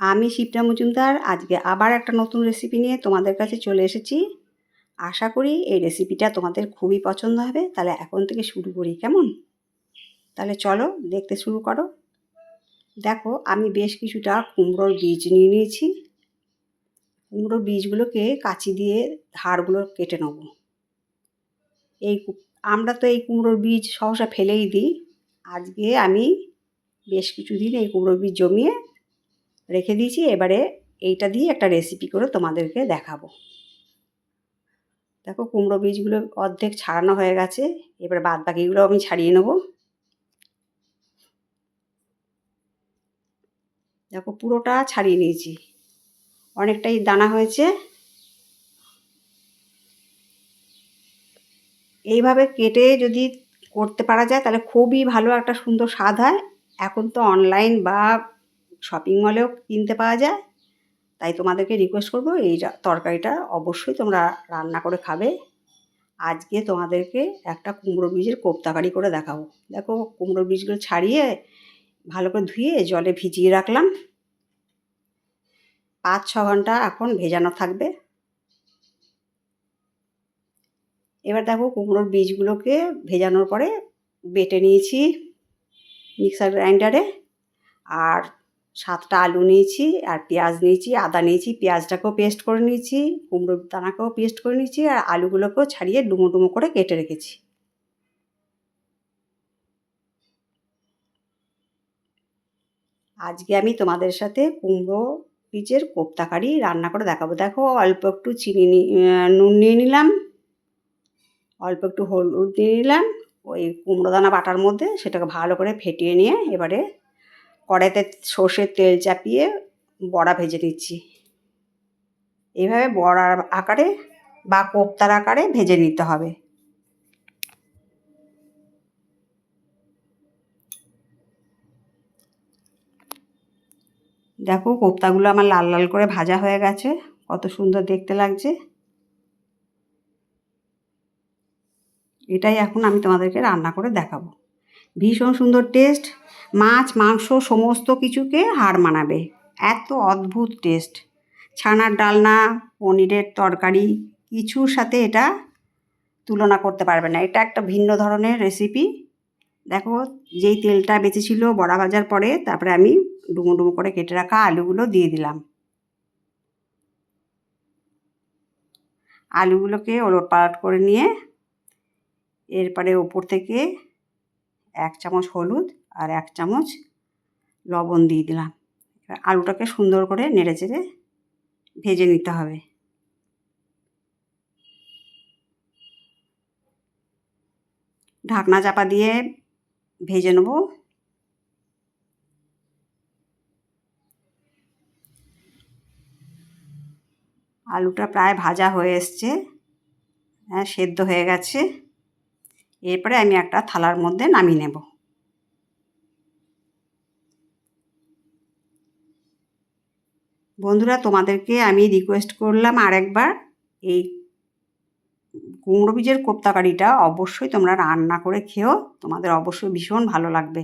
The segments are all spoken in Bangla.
আমি শিপ্রা মজুমদার, আজকে আবার একটা নতুন রেসিপি নিয়ে তোমাদের কাছে চলে এসেছি। আশা করি এই রেসিপিটা তোমাদের খুবই পছন্দ হবে। তাহলে এখন থেকে শুরু করি, কেমন? তাহলে চলো দেখতে শুরু করো। দেখো, আমি বেশ কিছুটা কুমড়োর বীজ নিয়ে নিয়েছি। কুমড়োর বীজগুলোকে কাঁচি দিয়ে ধারগুলো কেটে নেব। এই আমরা তো এই কুমড়োর বীজ সহসা ফেলেই দিই। আজকে আমি বেশ কিছুদিন এই কুমড়োর বীজ জমিয়ে রেখে দিয়েছি, এবারে এইটা দিয়ে একটা রেসিপি করে তোমাদেরকে দেখাবো। দেখো কুমড়ো বীজগুলো অর্ধেক ছাড়ানো হয়ে গেছে, এবার বাদ বাকিগুলো আমি ছাড়িয়ে নেব। দেখো পুরোটা ছাড়িয়ে নিয়েছি, অনেকটাই দানা হয়েছে। এইভাবে কেটে যদি করতে পারা যায়, তাহলে খুবই ভালো একটা সুন্দর স্বাদ হয়। এখন তো অনলাইন বা শপিং মলেও কিনতে পাওয়া যায়। তাই তোমাদেরকে রিকোয়েস্ট করব, এই তরকারিটা অবশ্যই তোমরা রান্না করে খাবে। আজকে তোমাদেরকে একটা কুমড়ো বীজের কোপ্তাকারি করে দেখাবো। দেখো কুমড়ো বীজগুলো ছাড়িয়ে ভালো করে ধুয়ে জলে ভিজিয়ে রাখলাম। পাঁচ, ছ ঘণ্টা এখন ভেজানো থাকবে। এবার দেখো কুমড়োর বীজগুলোকে ভেজানোর পরে বেটে নিয়েছি মিক্সার গ্রাইন্ডারে। আর সাতটা আলু নিয়েছি আর পেঁয়াজ নিয়েছি, আদা নিয়েছি, পেঁয়াজটাকেও পেস্ট করে নিয়েছি, কুমড়ো দানাকেও পেস্ট করে নিয়েছি আর আলুগুলোকেও ছাড়িয়ে ডুমো ডুমো করে কেটে রেখেছি। আজকে আমি তোমাদের সাথে কুমড়ো বীজের কোপ্তাকারি রান্না করে দেখাবো। দেখো অল্প একটু চিনি নুন নিয়ে নিলাম, অল্প একটু হলুদ দিয়ে নিলাম, ওই কুমড়ো দানা বাটার মধ্যে সেটাকে ভালো করে ফেটিয়ে নিয়ে এবারে কড়াইতে সর্ষের তেল চাপিয়ে বড়া ভেজে নিচ্ছি। এইভাবে বড়ার আকারে বা কোপ্তার আকারে ভেজে নিতে হবে। দেখো কোপ্তাগুলো আমার লাল লাল করে ভাজা হয়ে গেছে, কত সুন্দর দেখতে লাগছে। এটাই এখন আমি তোমাদেরকে রান্না করে দেখাবো। ভীষণ সুন্দর টেস্ট মাছ, মাংস, সমস্ত কিছুকে হার মানাবে। এত অদ্ভুত টেস্ট। ছানার ডালনা, পনিরের তরকারি, কিছুর সাথে এটা তুলনা করতে পারবে না। এটা একটা ভিন্ন ধরনের রেসিপি দেখো, যেই তেলটা বেঁচেছিল বড়া ভাজার পরে, তারপরে আমি ডুমো ডুমো করে কেটে রাখা আলুগুলো দিয়ে দিলাম। আলুগুলোকে ওলট পালট করে নিয়ে, এরপরে ওপর থেকে এক চামচ হলুদ আর এক চামচ লবণ দিয়ে দিলাম। এবার আলুটাকে সুন্দর করে নেড়ে চেড়ে ভেজে নিতে হবে। ঢাকনা চাপা দিয়ে ভেজে নেব। আলুটা প্রায় ভাজা হয়ে এসছে। হ্যাঁ সেদ্ধ হয়ে গেছে। এরপরে আমি একটা থালার মধ্যে নামিয়ে নেব। বন্ধুরা, তোমাদেরকে আমি রিকোয়েস্ট করলাম আরেকবার। এই কুমড়ো বীজের কোপ্তাকারিটা অবশ্যই তোমরা রান্না করে খেও। তোমাদের অবশ্যই ভীষণ ভালো লাগবে।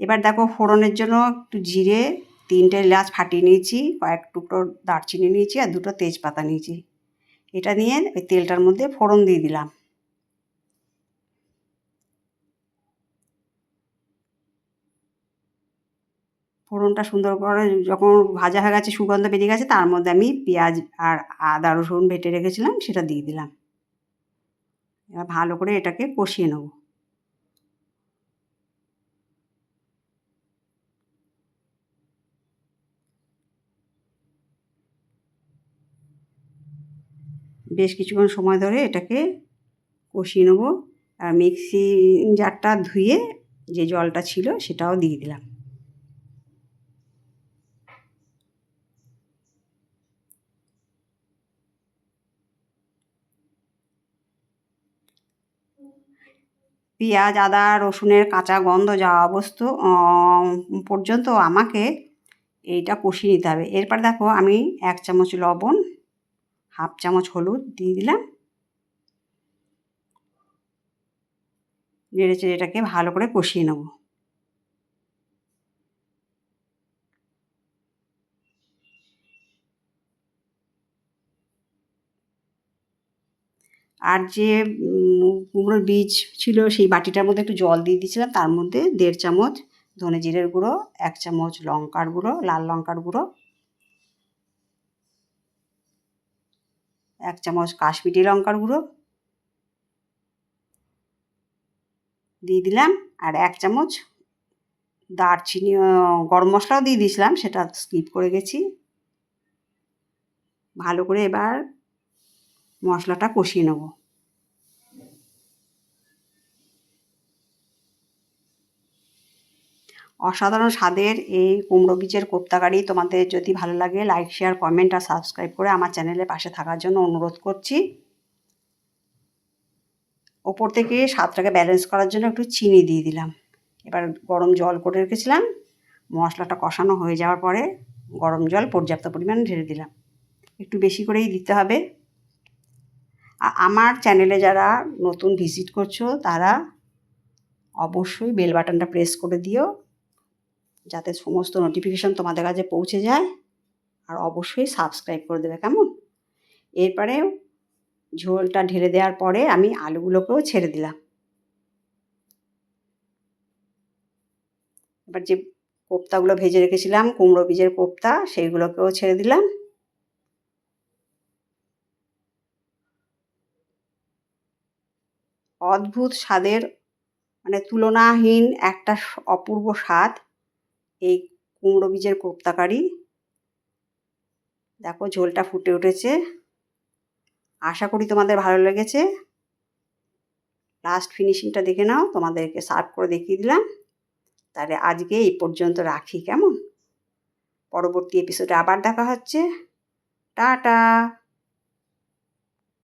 এবার দেখো, ফোড়নের জন্য একটু জিরে, তিনটে এলাচ ফাটিয়ে নিয়েছি, কয়েক টুকরো দারচিনি নিয়েছি আর দুটো তেজপাতা নিয়েছি। এটা নিয়ে ওই তেলটার মধ্যে ফোড়ন দিয়ে দিলাম। ফোড়নটা সুন্দর করে যখন ভাজা হয়ে গেছে, সুগন্ধ বেরিয়ে গেছে, তার মধ্যে আমি পেঁয়াজ আর আদা, রসুন বেটে রেখেছিলাম, সেটা দিয়ে দিলাম। এবার ভালো করে এটাকে কষিয়ে নেব। বেশ কিছুক্ষণ সময় ধরে এটাকে কষিয়ে নেব। আর মিক্সি জারটা ধুয়ে যে জলটা ছিল, সেটাও দিয়ে দিলাম। পেঁয়াজ, আদা, রসুনের কাঁচা গন্ধ যাওয়া অবস্থ পর্যন্ত আমাকে এইটা কষিয়ে নিতে হবে। এরপর দেখো আমি এক চামচ লবণ, হাফ চামচ হলুদ দিয়ে দিলাম। নেড়ে চেড়ে এটাকে ভালো করে কষিয়ে নেব। আর যে কুমড়োর বীজ ছিল সেই বাটিটার মধ্যে একটু জল দিয়ে দিয়েছিলাম। তার মধ্যে দেড় চামচ ধনে জিরের গুঁড়ো, এক চামচ লঙ্কার গুঁড়ো, লাল লঙ্কার গুঁড়ো, এক চামচ কাশ্মীরি লঙ্কার গুঁড়ো দিয়ে দিলাম। আর এক চামচ দারচিনি গরম মশলাও দিয়ে দিয়েছিলাম, সেটা স্কিপ করে গেছি। ভালো করে এবার মশলাটা কষিয়ে নেব। অসাধারণ স্বাদের এই কুমড়ো বীজের কোপ্তাকারি। তোমাদের যদি ভালো লাগে লাইক শেয়ার কমেন্ট আর সাবস্ক্রাইব করে আমার চ্যানেলের পাশে থাকার জন্য অনুরোধ করছি। ওপর থেকে স্বাদটাকে ব্যালেন্স করার জন্য একটু চিনি দিয়ে দিলাম। এবার গরম জল করে রেখেছিলাম। মশলাটা কষানো হয়ে যাওয়ার পরে গরম জল পর্যাপ্ত পরিমাণে ঢেলে দিলাম। একটু বেশি করেই দিতে হবে। আমার চ্যানেলে যারা নতুন ভিজিট করছ, তারা অবশ্যই বেল বাটনটা প্রেস করে দিও, যাতে সমস্ত নোটিফিকেশান তোমাদের কাছে পৌঁছে যায়, আর অবশ্যই সাবস্ক্রাইব করে দেবে, কেমন? এরপরে ঝোলটা ঢেলে দেওয়ার পরে আমি আলুগুলোকেও ছেড়ে দিলাম। এবার যে কোপ্তাগুলো ভেজে রেখেছিলাম, কুমড়ো বীজের কোপ্তা, সেইগুলোকেও ছেড়ে দিলাম। অদ্ভুত স্বাদের মানে তুলনাহীন একটা অপূর্ব স্বাদ এই কুমড়ো বীজের কোপ্তাকারি। দেখো ঝোলটা ফুটে উঠেছে। আশা করি তোমাদের ভালো লেগেছে। লাস্ট ফিনিশিংটা দেখে নাও, তোমাদেরকে সার্ভ করে দেখিয়ে দিলাম। তাহলে আজকে এই পর্যন্ত রাখি, কেমন? পরবর্তী এপিসোডে আবার দেখা হচ্ছে। টাটা!